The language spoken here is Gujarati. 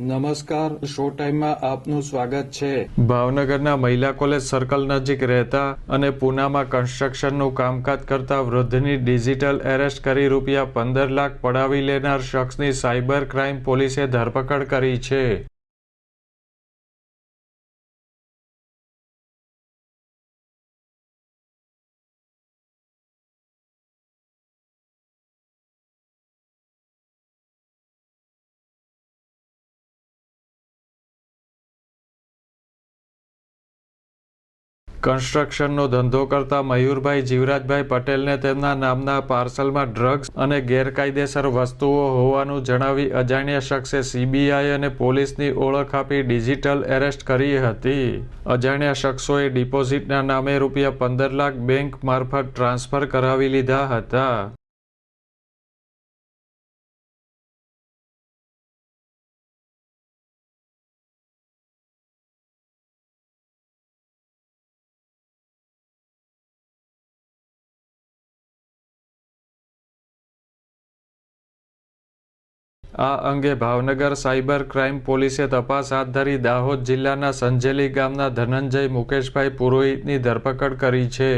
નમસ્કાર શો ટાઈમમાં આપનું સ્વાગત છે. ભાવનગરના મહિલા કોલેજ સર્કલ નજીક રહેતા અને પૂનામાં કન્સ્ટ્રક્શનનું કામકાજ કરતા વૃદ્ધની ડિજિટલ એરેસ્ટ કરી રૂપિયા પંદર લાખ પડાવી લેનાર શખ્સની સાયબર ક્રાઇમ પોલીસે ધરપકડ કરી છે. કન્સ્ટ્રક્શનનો ધંધો કરતા મયુરભાઈ જીવરાજભાઈ પટેલને તેમના નામના પાર્સલમાં ડ્રગ્સ અને ગેરકાયદેસર વસ્તુઓ હોવાનું જણાવી અજાણ્યા શખ્સે સીબીઆઈ અને પોલીસની ઓળખ આપી ડિજિટલ એરેસ્ટ કરી હતી. અજાણ્યા શખ્સોએ ડિપોઝિટના નામે રૂપિયા પંદર લાખ બેંક મારફત ટ્રાન્સફર કરાવી લીધા હતા. આ અંગે ભાવનગર સાયબર ક્રાઇમ પોલીસે તપાસ હાથ ધરી દાહોદ જિલ્લાના સંજેલી ગામના ધનંજય મુકેશભાઈ પુરોહિતની ધરપકડ કરી છે.